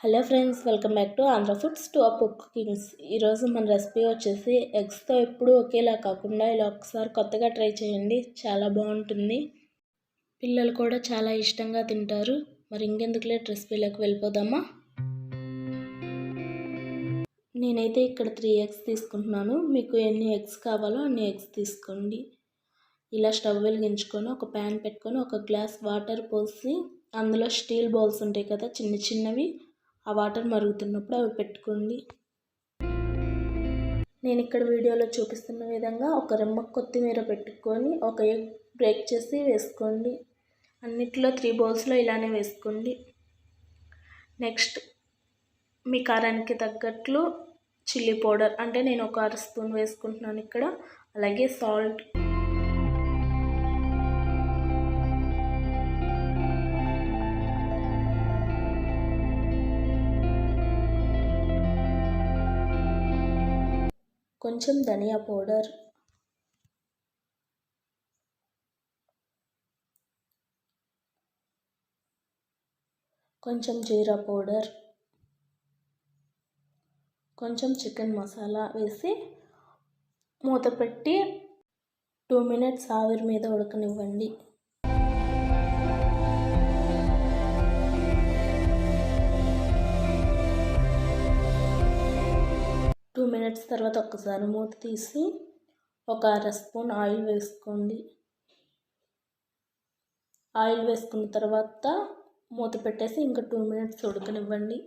Hello friends welcome back to Andhra foods to up cookings ఈరోజు మన recipe వచ్చేసి ఎగ్స్తో ఎప్పుడు ఒకేలా కాకుండా ఇలా ఒకసారి కొత్తగా ట్రై చేయండి చాలా బాగుంటుంది. పిల్లలు కూడా చాలా ఇష్టంగా తింటారు. మరి ఇంకెందుకు లేట్ రెసిపీలోకి వెళ్ళిపోదామా? నేనైతే ఇక్కడ త్రీ ఎగ్స్ తీసుకుంటున్నాను. మీకు ఎన్ని ఎగ్స్ కావాలో అన్ని ఎగ్స్ తీసుకోండి. ఇలా స్టవ్ వెలిగించుకొని ఒక ప్యాన్ పెట్టుకొని ఒక గ్లాస్ వాటర్ పోసి అందులో స్టీల్ బౌల్స్ ఉంటాయి కదా చిన్న చిన్నవి ఆ వాటర్ మరుగుతున్నప్పుడు అవి పెట్టుకోండి నేను ఇక్కడ వీడియోలో చూపిస్తున్న విధంగా ఒక రెమ్మ కొత్తిమీర పెట్టుకొని ఒక ఎగ్ బ్రేక్ చేసి వేసుకోండి. అన్నిట్లో త్రీ బౌల్స్లో ఇలానే వేసుకోండి. నెక్స్ట్ మీ కారానికి తగ్గట్లు చిల్లీ పౌడర్ అంటే నేను ఒక అర స్పూన్ వేసుకుంటున్నాను ఇక్కడ. అలాగే సాల్ట్ కొంచెం ధనియా పౌడర్. కొంచెం జీరా పౌడర్. కొంచెం చికెన్ మసాలా వేసి మూత పెట్టి టూ మినిట్స్ ఆవిరి మీద ఉడకనివ్వండి. మినిట్స్ తర్వాత ఒకసారి మూత తీసి ఒక అర స్పూన్ ఆయిల్ వేసుకోండి. ఆయిల్ వేసుకున్న తర్వాత మూత పెట్టేసి ఇంకా టూ మినిట్స్ ఉడకనివ్వండి.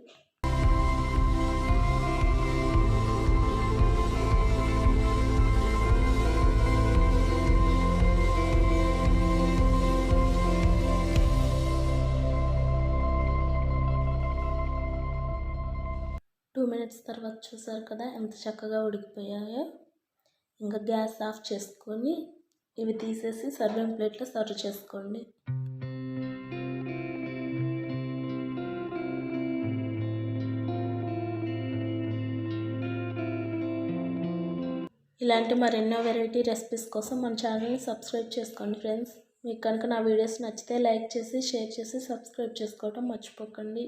మినిట్స్ తర్వాత చూసారు కదా ఎంత చక్కగా ఉడికిపోయాయో. ఇంకా గ్యాస్ ఆఫ్ చేసుకొని ఇవి తీసేసి సర్వింగ్ ప్లేట్లో సర్వ్ చేసుకోండి. ఇలాంటి మరెన్నో వెరైటీ రెసిపీస్ కోసం మన ఛానల్ని సబ్స్క్రైబ్ చేసుకోండి ఫ్రెండ్స్. మీకు కనుక నా వీడియోస్ నచ్చితే లైక్ చేసి షేర్ చేసి సబ్స్క్రైబ్ చేసుకోవడం మర్చిపోకండి.